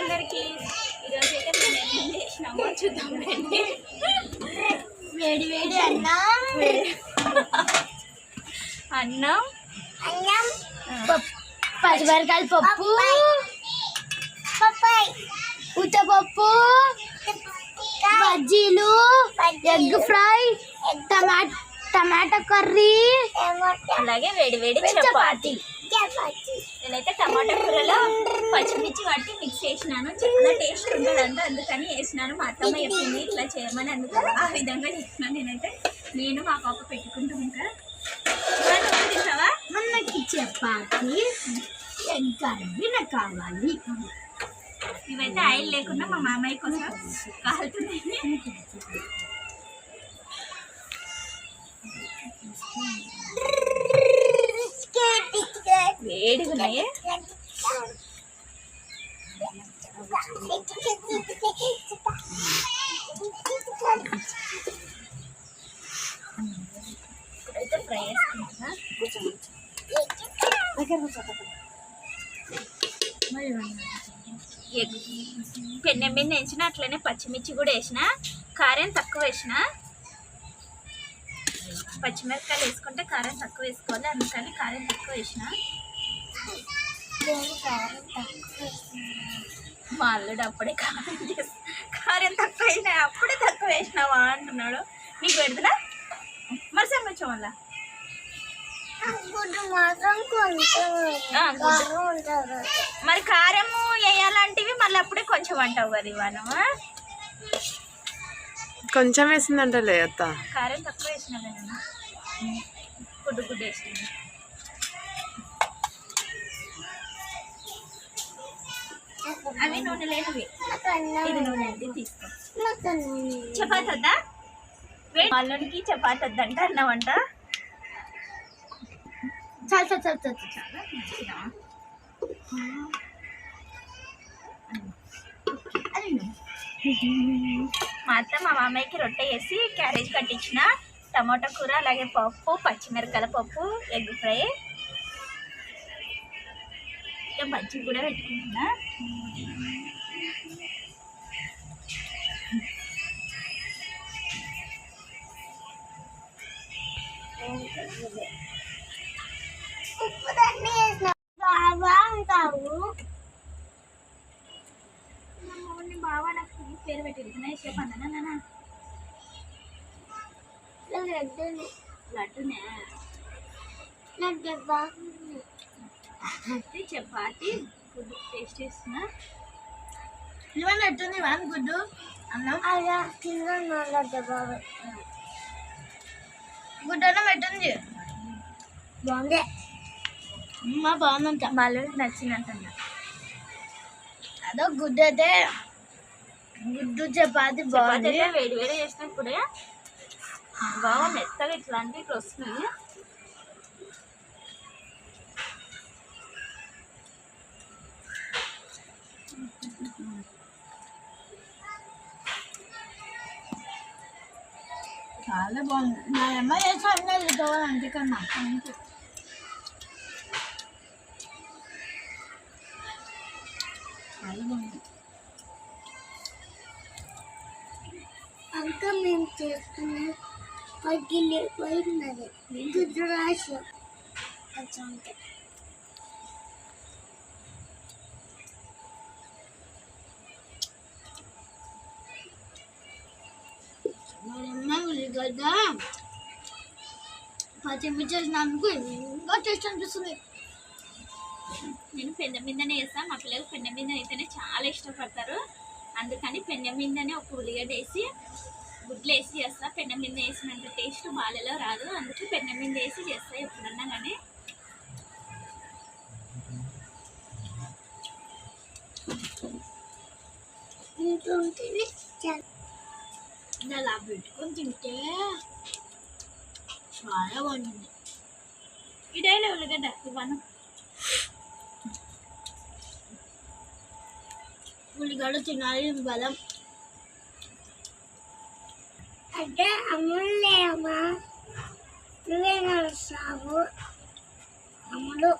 అందరికి ఈరోజు అయితే మేము ఏం చేసినామో చూద్దాం రండి. వేడి వేడి అన్నం. అన్నం. అన్నం పచ్చిమిరకాయల పప్పు. ఉత్తపప్పు బజ్జీలు. Egg fry. టమాటా టమాటా కర్రీ. అలాగే వేడి వేడి చపాతి. నేనైతే టమాటా కూరలో పచ్చిమిర్చి పట్టి మిక్స్ చేసినాను. చాలా టేస్ట్ ఉంటుందంట అందుకని వేసినాను. మా అత్తమ్మ చెప్పింది ఇట్లా చేయమని అందుకు ఆ విధంగా చేసినాను నేనైతే. నేను మా పాప పెట్టుకుంటూ ఇంకా. నువ్వు తింటావా? మనకి చపాతి ఎగ్ కర్రీ నాకు కావాలి. ఇవైతే ఆయిల్ లేకుండా మా మామయ్య కోసం కాలుతున్నాయి వేడిగా ఉన్నాయి ఇప్పుడైతే ఫ్రై చేసుకుంటున్నా పెన్నె మీద వేసిన అట్లనే పచ్చిమిర్చి కూడా వేసిన కారం తక్కువ వేసిన. పచ్చిమిరపకాయలు వేసుకుంటే కారం తక్కువ వేసుకోవాలి అందుకని కారం తక్కువ వేసిన. మా అల్లుడు అప్పుడే కారం చేసి కారం తక్కువ వేసిన అప్పుడే తక్కువ వేసినావా అంటున్నాడు. నీకు పెడుతున్నా? మరి సంగతి మళ్ళా మరి కారము వేయాలంటివి మళ్ళీ అప్పుడే కొంచెం అంటావు కదా ఇవాను కొంచెం వేసిందంటలే అత్త. కారం తక్కువ వేసిన గుడ్డు గుడ్డు వేసిన అవి నూనె లేనివి. ఇది నూనె అండి తీసుకో. చపాతి వద్దా అల్లునికి చపాతి వద్దంట అన్నావంట. చాలు చాలు చాలు చాలు చాలు. మా అత్త మా మామయ్యకి రొట్టె వేసి క్యారేజ్ కట్టించిన టమాటా కూర అలాగే పప్పు పచ్చిమిరపకాయల పప్పు ఎగ్ ఫ్రై ఇంకా బజ్జీ కూడా పెట్టుకుంటున్నా. నాకు పేరు పెట్టింది. నా ఇష్టం అన్నా నాన్న రెడ్డి లడ్డునే. నాకు బాగుంది. అయితే చపాతి గుడ్డు టేస్ట్ చేస్తున్నా ఇవన్నీ ఎట్టుంది వన్ గుడ్డు? అన్నం? అలా కింద బాగా గుడ్డు అన్నం ఎట్టుంది? బాగుంది. అమ్మ బాగుందంట. వాళ్ళు నచ్చినట్టున్నా అదో గుడ్డు అయితే గుడ్డు చపాతి బాగుంది. వేడి వేడి చేసిన ఇప్పుడే బాగా మెత్తగా ఇట్లాంటివి ఇట్లా వస్తున్నాయి చాలా బాగుంది. మా అమ్మ చేసా అన్నది అంతకన్నా చాలా బాగుంది. అంక మేము చేసుకునే పగిలి పోయినది. గుడ్డు రాసి. కొంచెం ఉల్లిగడ్డ పచ్చిమిర్చి వేసినందుకు ఇంకా టేస్ట్ అనిపిస్తుంది. నేను పెన్న మీదనే వేస్తాను మా పిల్లలు పెన్న మీద అయితేనే చాలా ఇష్టపడతారు. అందుకని పెన్న మీదనే ఒక ఉల్లిగడ్డ వేసి గుడ్లు వేసి చేస్తా. పెన్న మీద వేసినంత టేస్ట్ బాలలో రాదు. అందుకే పెన్న మీద వేసి చేస్తా ఎప్పుడన్నా కానీ. ఇంటుంటే అలా పెట్టుకొని తింటే చాలా బాగుంటుంది ఇడైనా ఉల్లిగడ్డ ఇవ్వను ఉల్లిగడ్డ తినాలి బలం అంటే అమ్ములేమా అమ్మా నువ్వే నడుస్తావు అమ్ములు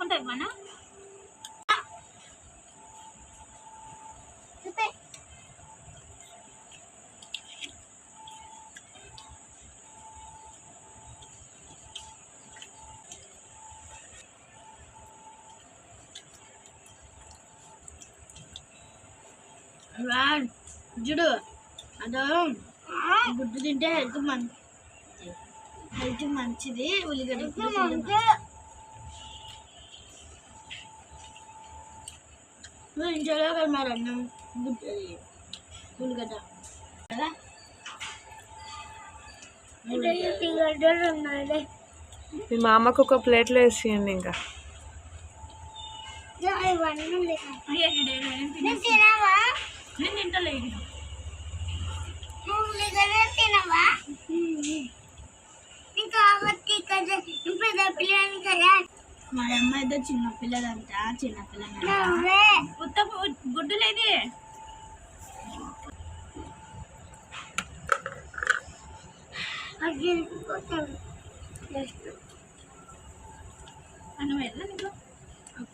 ఇవ్వను? వాడు చూడు. అదో గుడ్డు తింటే హెల్త్ మం హెల్త్ మంచిది ఉల్లిగడ్డ కూడా తినమా. నువ్వు ఇంట్లో కదా మరి అన్నం? ఉల్లిగడ్డ కదా. మీ మామకు ఒక ప్లేట్లో వేసియండి ఇంకా. తినవా? ఇంకా. పిల్లని కదా? మా అమ్మ. ఏదో చిన్న పిల్లలంట చిన్న పిల్లలు ఉత్త గు- గుడ్డు లేదే అన్నం ఎట్లా నీకు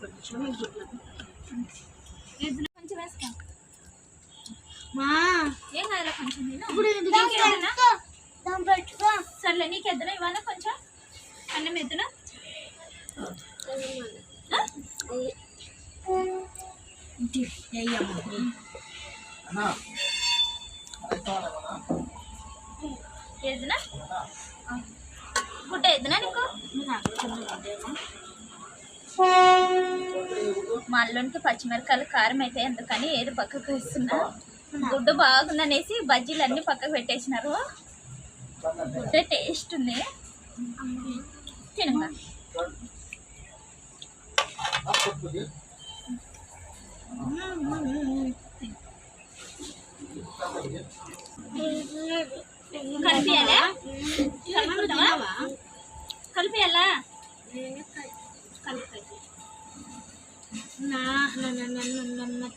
కొంచెం గుడ్లు కొంచెం వేసుకో మా. ఏం కాదు కొంచెం పెట్టుకో. సర్లే నీకు ఎద్దున ఇవ్వాలా కొంచెం? అన్నం ఎద్దున ఎద్దున గుడ్డ నీకు మా అల్లునికి పచ్చిమిరకాయలు కారం అయితే ఎందుకని ఏది పక్కకు వేస్తున్నా. గుడ్డు బాగుందనేసి బజ్జీలు అన్ని పక్కకు పెట్టేసినారు. గుడ్డ టేస్ట్ ఉంది. తినగా కలిపియాలా కలుపుతావా కలిపియాలా కలిపి నా నా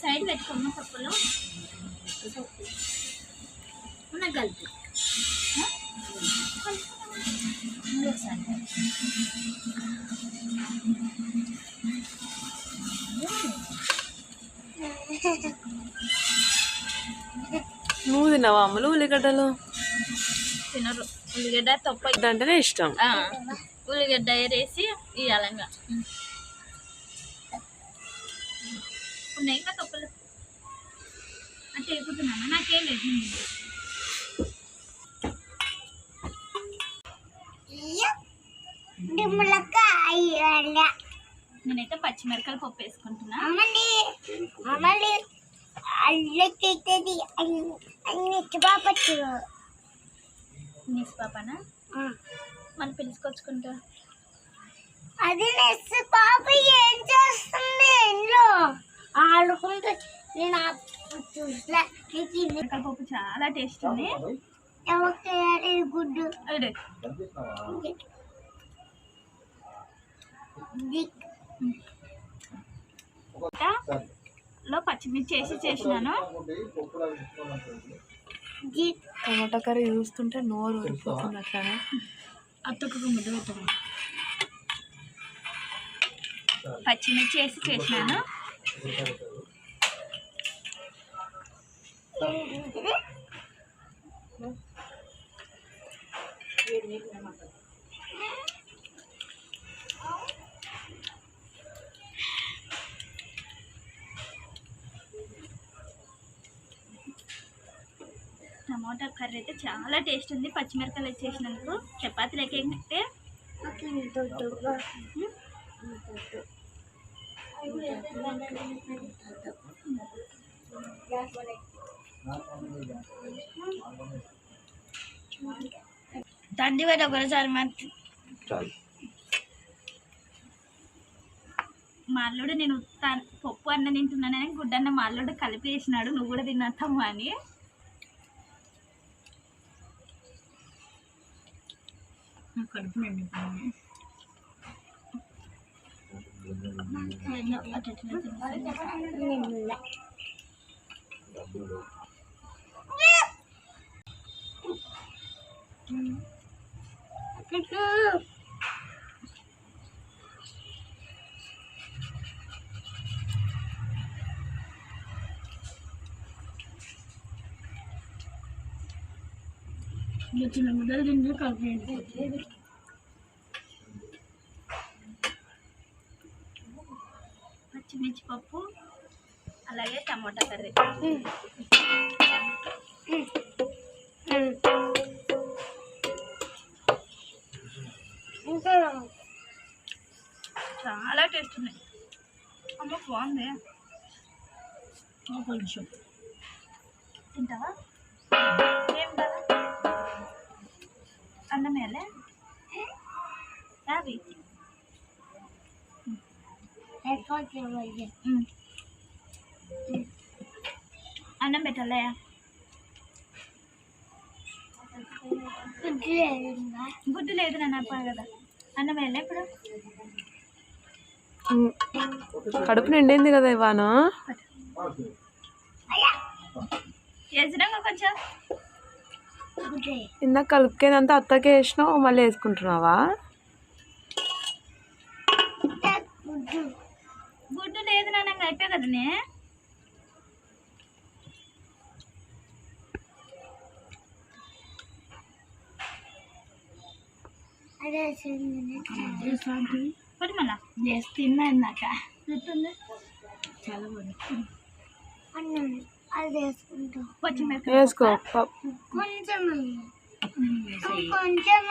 సైడ్ పెట్టుకున్న పప్పులో. తిన్నావా అమ్మలు ఉల్లిగడ్డలు? తినరు. ఉల్లిగడ్డ తొప్ప అంటేనే ఇష్టం. ఆ, ఉల్లిగడ్డ వేసి ఇవ్వాలంగా ఉన్నాయి ఇంకా తొప్పలు అంటే ఎక్కుతున్నాను నాకేం లేదు. నేనైతే పచ్చిమిరకాయలు పప్పు వేసుకుంటున్నా. అల్లెక్కితుంది అన్ని బాపచ్చు నీస్ పాపనా? మన పిలుచుకొచ్చుకుంటా అది నెస్ పాప ఏం చేస్తుంది ఇంట్లో? ఆడుకుంటే నేను మిరకాయ పప్పు చాలా టేస్ట్ ఉంది. గుడ్డు. అదే లో పచ్చిమిర్చి వేసి చేసినాను. టమాటా కర్రీ చూస్తుంటే నోరు ఊరిపోతుంది అట్లానే అత్తకు ముద్ద పెట్టము పచ్చిమిర్చి వేసి చేసినాను టమాటా కర్రీ అయితే చాలా టేస్ట్ ఉంది. పచ్చిమిరపకాయలు వచ్చేసినందుకు చపాతీ లెక్క ఏంటంటే తండ్రి పెట్టి ఒకసారి మంచి మా అల్లుడు నేను పప్పు అన్న తింటున్నానని గుడ్డన్న మా అల్లుడు కలిపి వేసినాడు. నువ్వు కూడా తిన్నట్టాము అని. కడుపు నిండిపోయింది ఇంకా చిన్న ముద్దలు పచ్చిమిర్చి పప్పు అలాగే టమాటా కర్రీ. ఇంకా చాలా టేస్ట్ ఉన్నాయి. అమ్మ బాగుంది. కొంచెం. తింటావా? అన్నం పెట్టాలే గుడ్డు లేదు నన్ను కదా. అన్నం ఇప్పుడు? ఉమ్. కడుపు నిండింది కదా ఇవాను. కొంచెం? ఇందాక కలుపుకేదంతా అత్తకే వేసినావు మళ్ళీ వేసుకుంటున్నావా గుడ్డు లేదు నాన్న ఇంకా అయిపోయి కదనే అదే పడి మళ్ళా చేసి తిన్నా ఇందాక ఎట్టుంది? చాలా బాగుంది. అన్నం అది వేసుకుంటాం. పచ్చిమిరపకాయ వేసుకో కొంచెం కొంచెం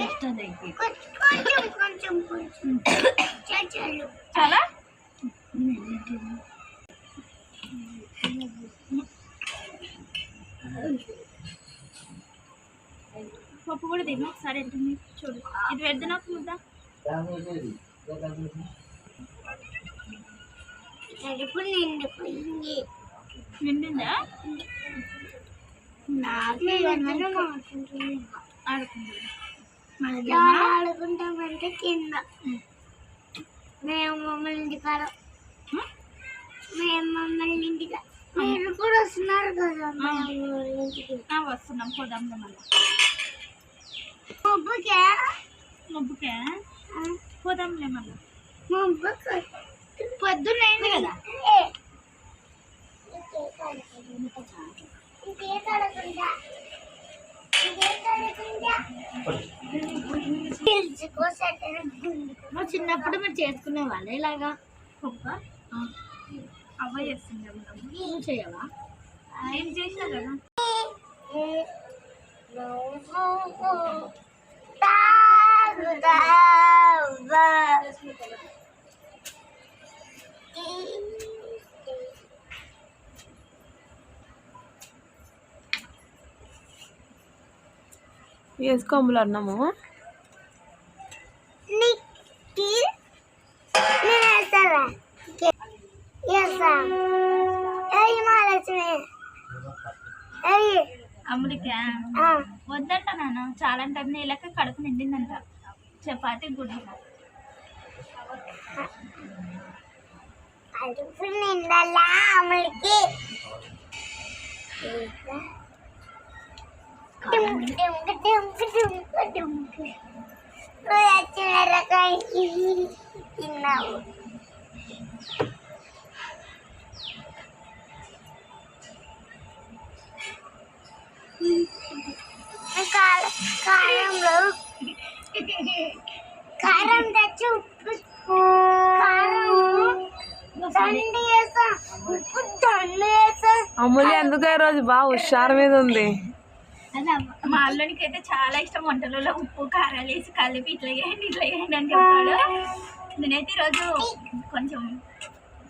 ఇష్టం కొంచెం కొంచెం కొంచెం. చాలు? చాలా పప్పు కూడా తిను. ఒకసారి ఎట్టుంది చూడు. ఇది పెద్ద నాకు ముద్ద నిండిపోయింది నిండిందా ఆడుకుంటామంటే కింద మేము మమ్మల్ని ఇంటికాడ మేము మమ్మల్ని ఇంటికా మీరు కూడా వస్తున్నారు కదా వస్తున్నాం. పోదాం మళ్ళీ. మబ్బుకే మబ్బుకే పోదాంలే మళ్ళీ మబ్బుకి పొద్దున్నైంది కదా మా చిన్నప్పుడు మీరు చేసుకునే వాళ్ళు ఇలాగా అవ్వ. నువ్వు చేయవా ఏం చేసినా కదా వేసుకో అమ్ములు అన్నము. అమ్ముడికా? వద్దంట నాన్న చాలా అంటే నీళ్ళకి కడుపు నిండిందంట. చపాతి గుడ్డు. అడుపు నిండలా అమలుకి వచ్చిన రకానికి తిన్నావు కారంలో కారం తెచ్చి ఉప్పు కారం దండి వేసా రోజు? బాగా హుషారు మీద ఉంది. మా అల్లునికి అయితే చాలా ఇష్టం వంటలలో ఉప్పు కారాలు వేసి కలిపి ఇట్లా చేయండి ఇట్లా చేయండి అని చెప్తాడు. నేనైతే ఈరోజు కొంచెం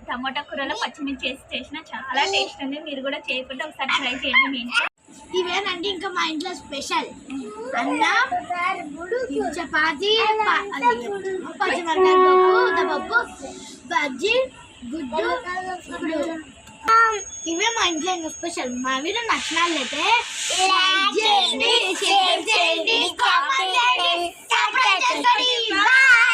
టమాటా కూరలో పచ్చిమిర్చి వేసి చేసిన. చాలా టేస్ట్ ఉంది. మీరు కూడా చేయకుండా ఒకసారి ట్రై చేయండి మీ ఇంట్లో. ఇవేనండి ఇంకా మా ఇంట్లో స్పెషల్. అన్నం చపాతి పచ్చిమిరకాయ పప్పు బజ్జీ గుడ్డు ఇవే మా ఇంట్లో ఇంకా స్పెషల్ మా వీడియో నచ్చినట్లయితే లైక్ చేయండి షేర్ చేయండి కామెంట్ చేయండి సబ్స్క్రైబ్ చేసుకోండి Bye.